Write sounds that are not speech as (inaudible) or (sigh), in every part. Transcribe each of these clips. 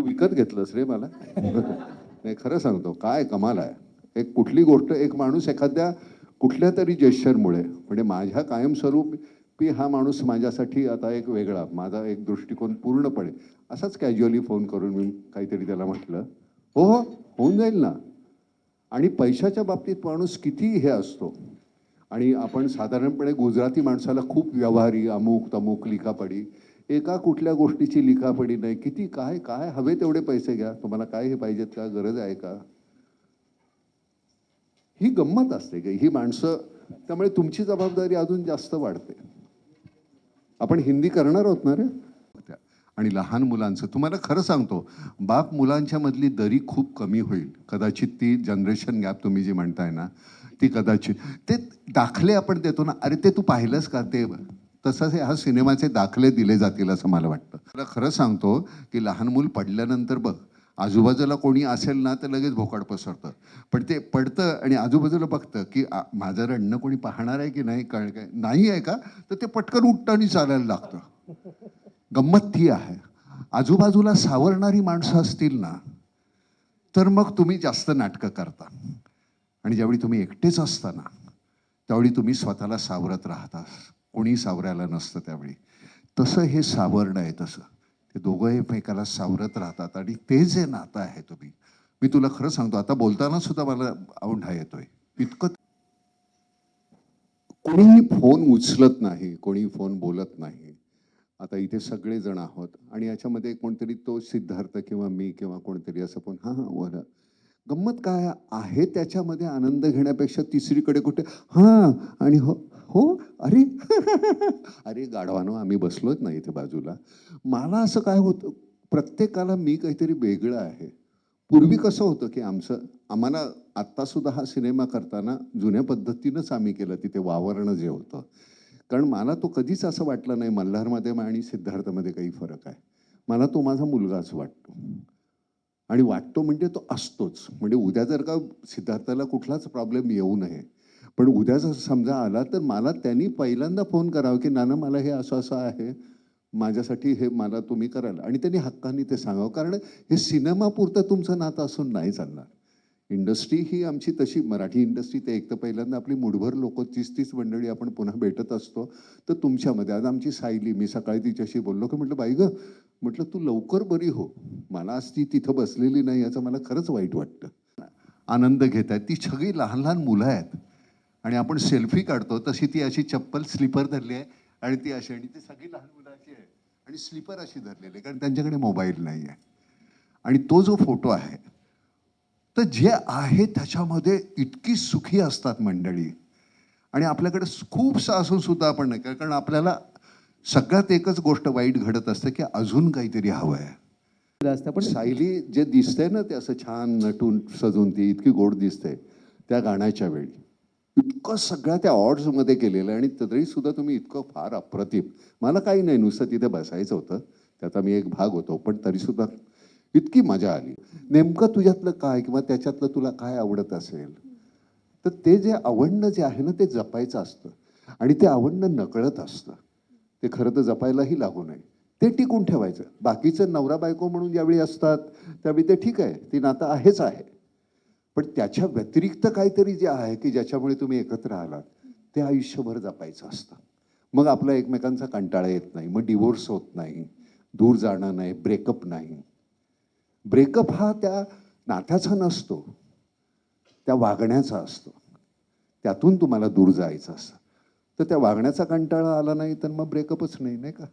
तू विकत घेतलंस रे मला? नाही खरं सांगतो काय कमाल आहे. एक कुठली गोष्ट एक माणूस एखाद्या कुठल्या तरी जेश्चरमुळे म्हणजे माझ्या कायमस्वरूपी हा माणूस माझ्यासाठी आता एक वेगळा माझा एक दृष्टिकोन पूर्णपणे असाच कॅज्युअली फोन करून मी काहीतरी त्याला म्हटलं हो हो होऊन जाईल ना. आणि पैशाच्या बाबतीत माणूस किती हे असतो आणि आपण साधारणपणे गुजराती माणसाला खूप व्यवहारी अमुक तमुक लिखापडी एका कुठल्या गोष्टीची लिखापडी नाही. किती काय काय हवे तेवढे पैसे घ्या. तुम्हाला काय हे पाहिजेत का? गरज आहे का? ही गंमत असते की ही माणसं त्यामुळे तुमची जबाबदारी अजून जास्त वाढते. आपण हिंदी करणार आहोत ना रे? आणि लहान मुलांचं तुम्हाला खरं सांगतो बाप मुलांच्या मधली दरी खूप कमी होईल. कदाचित ती जनरेशन गॅप तुम्ही जी म्हणताय ना ती कदाचित ते दाखले आपण देतो ना अरे ते तू पाहिलंस का? ते तसंच ह्या सिनेमाचे दाखले दिले जातील असं मला वाटतं. मला खरं सांगतो की लहान मूल पडल्यानंतर बघ आजूबाजूला कोणी असेल ना तर लगेच भोकाड पसरतं. पण ते पडतं आणि आजूबाजूला बघतं की माझं रडणं कोणी पाहणार आहे की नाही? कारण काय नाही आहे का? तर ते पटकन उठतं आणि चालायला लागतं. गंमत ती आहे. आजूबाजूला सावरणारी माणसं असतील ना तर मग तुम्ही जास्त नाटकं करता. आणि ज्यावेळी तुम्ही एकटेच असता ना त्यावेळी तुम्ही स्वतःला सावरत राहता कोणी सावरायला नसतं त्यावेळी. तसं हे सावरणं आहे तसं. ते दोघं एकमेकाला सावरत राहतात आणि ते जे नातं आहे तुम्ही मी तुला खरं सांगतो आता बोलताना सुद्धा मला औंढा येतोय. इतकं कोणीही फोन उचलत नाही कोणी फोन बोलत नाही. आता इथे सगळे जण आहोत आणि याच्यामध्ये कोणतरी तो सिद्धार्थ किंवा मी किंवा कोणतरी असं पण हां हां बरं गंमत काय आहे? त्याच्यामध्ये आनंद घेण्यापेक्षा तिसरीकडे कुठे? हां आणि हो हो? अरे. (laughs) अरे गाढवानो आम्ही बसलोच नाही इथे बाजूला. मला असं काय होतं प्रत्येकाला मी काहीतरी वेगळं आहे. पूर्वी कसं होतं की आमचं आम्हाला आत्तासुद्धा हा सिनेमा करताना जुन्या पद्धतीनंच आम्ही केलं तिथे वावरणं जे होतं. कारण मला तो कधीच असं वाटलं नाही मल्हारमध्ये आणि सिद्धार्थमध्ये काही फरक आहे. मला तो माझा मुलगाच वाटतो. आणि वाटतो म्हणजे तो असतोच. म्हणजे उद्या जर का सिद्धार्थाला कुठलाच प्रॉब्लेम येऊ नये पण उद्या जर समजा आला तर मला त्यांनी पहिल्यांदा फोन करावा की नाना मला हे असं असं आहे. माझ्यासाठी हे मला तुम्ही कराल. आणि त्यांनी हक्काने ते सांगावं. कारण हे सिनेमापुरतं तुमचं नातं असून नाही चालणार. इंडस्ट्री ही आमची तशी मराठी इंडस्ट्री ते एक तर पहिल्यांदा आपली मुठभर लोक तीस तीस मंडळी आपण पुन्हा भेटत असतो. तर तुमच्यामध्ये आज आमची सायली मी सकाळी तिच्याशी बोललो की म्हटलं बाई ग म्हटलं तू लवकर बरी हो. मला आज ती तिथं बसलेली नाही याचं मला खरंच वाईट वाटतं. आनंद घेत आहेत. ती सगळी लहान लहान मुलं आहेत. आणि आपण सेल्फी काढतो तशी ती अशी चप्पल स्लीपर धरली आहे आणि ती अशी आणि ती सगळी लहान मुलं अशी आहे. आणि स्लीपर अशी धरलेली आहे कारण त्यांच्याकडे मोबाईल नाही आहे. आणि तो जो फोटो आहे तर जे आहे त्याच्यामध्ये इतकी सुखी असतात मंडळी. आणि आपल्याकडे खूपसं असून सुद्धा आपण नाही कारण कारण आपल्याला सगळ्यात एकच गोष्ट वाईट घडत असते की अजून काहीतरी हवं आहे. असतं पण सायली जे दिसतंय ना ते असं छान नटून सजून ती इतकी गोड दिसते त्या गाण्याच्या वेळी. इतकं सगळ्या त्या ऑर्ड्समध्ये केलेलं आहे आणि तरी सुद्धा तुम्ही इतकं फार अप्रतिम. मला काही नाही नुसतं तिथे बसायचं होतं. त्याचा मी एक भाग होतो पण तरीसुद्धा इतकी मजा आली. नेमकं तुझ्यातलं काय किंवा त्याच्यातलं तुला काय आवडत असेल? तर ते जे आवडणं जे आहे ना ते जपायचं असतं. आणि ते आवडणं नकळत असतं. ते खरं तर जपायलाही लागू नये. ते टिकून ठेवायचं. बाकीचं नवरा बायको म्हणून ज्यावेळी असतात त्यावेळी ते ठीक आहे. ती नातं आहेच आहे. पण त्याच्या व्यतिरिक्त काहीतरी जे आहे की ज्याच्यामुळे तुम्ही एकत्र आलात ते आयुष्यभर जपायचं असतं. मग आपला एकमेकांचा कंटाळा येत नाही मग डिवोर्स होत नाही दूर जाणं नाही ब्रेकअप नाही. ब्रेकअप हा त्या नात्याचा नसतो त्या वागण्याचा असतो. त्यातून तुम्हाला दूर जायचं असतं. तर त्या वागण्याचा कंटाळा आला नाही तर मग ब्रेकअपच नाही नाही का?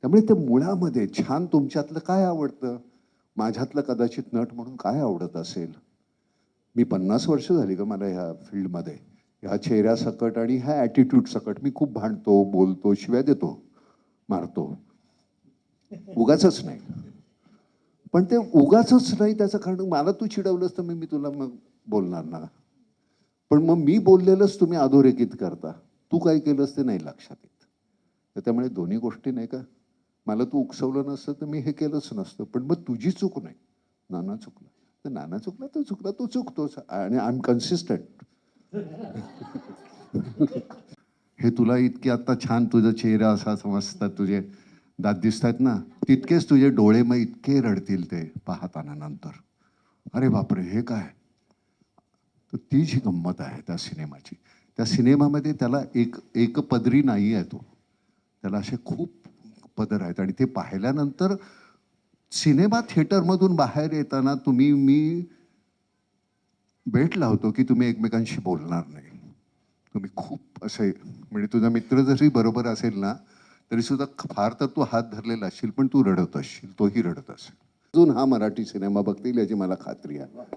त्यामुळे ते मुळामध्ये छान तुमच्यातलं काय आवडतं? माझ्यातलं कदाचित नट म्हणून काय आवडत असेल? मी पन्नास वर्ष झाली का मला ह्या फील्डमध्ये. ह्या चेहऱ्यासकट आणि ह्या ॲटिट्यूड सकट मी खूप भांडतो बोलतो शिव्या देतो मारतो. उगाचच नाही. पण ते उगाचच नाही त्याचं कारण मला तू चिडवलंस तर मी मी तुला मग बोलणार ना. पण मग मी बोललेलंच तुम्ही अधोरेखित करता. तू काय केलंस ते नाही लक्षात येत. तर त्यामुळे दोन्ही गोष्टी नाही का? मला तू उकसवलं नसतं तर मी हे केलंच नसतं. पण मग तुझी चूक नाही. नाना चुकलं. तर नाना चुकला तर चुकला तू चुकतोच आणि आय एम कन्सिस्टंट हे तुला इतकी आता छान तुझा चेहरा असा समजतात तुझे दात दिसतात ना? तितकेच तुझे डोळे मग इतके रडतील ते पाहताना नंतर. अरे बापरे हे काय? तर ती जी गंमत आहे त्या सिनेमाची. त्या सिनेमामध्ये त्याला एक एक पदरी नाही आहे तो. त्याला असे खूप पदर आहेत आणि ते पाहिल्यानंतर सिनेमा थिएटरमधून बाहेर येताना तुम्ही मी बेट लावतो की तुम्ही एकमेकांशी बोलणार नाही. तुम्ही खूप असे म्हणजे तुझा मित्र जरी बरोबर असेल ना तरी सुद्धा फार तर तू हात धरलेला असशील पण तू रडत असशील तोही रडत असेल. अजून हा मराठी सिनेमा बघतील याची मला खात्री आहे.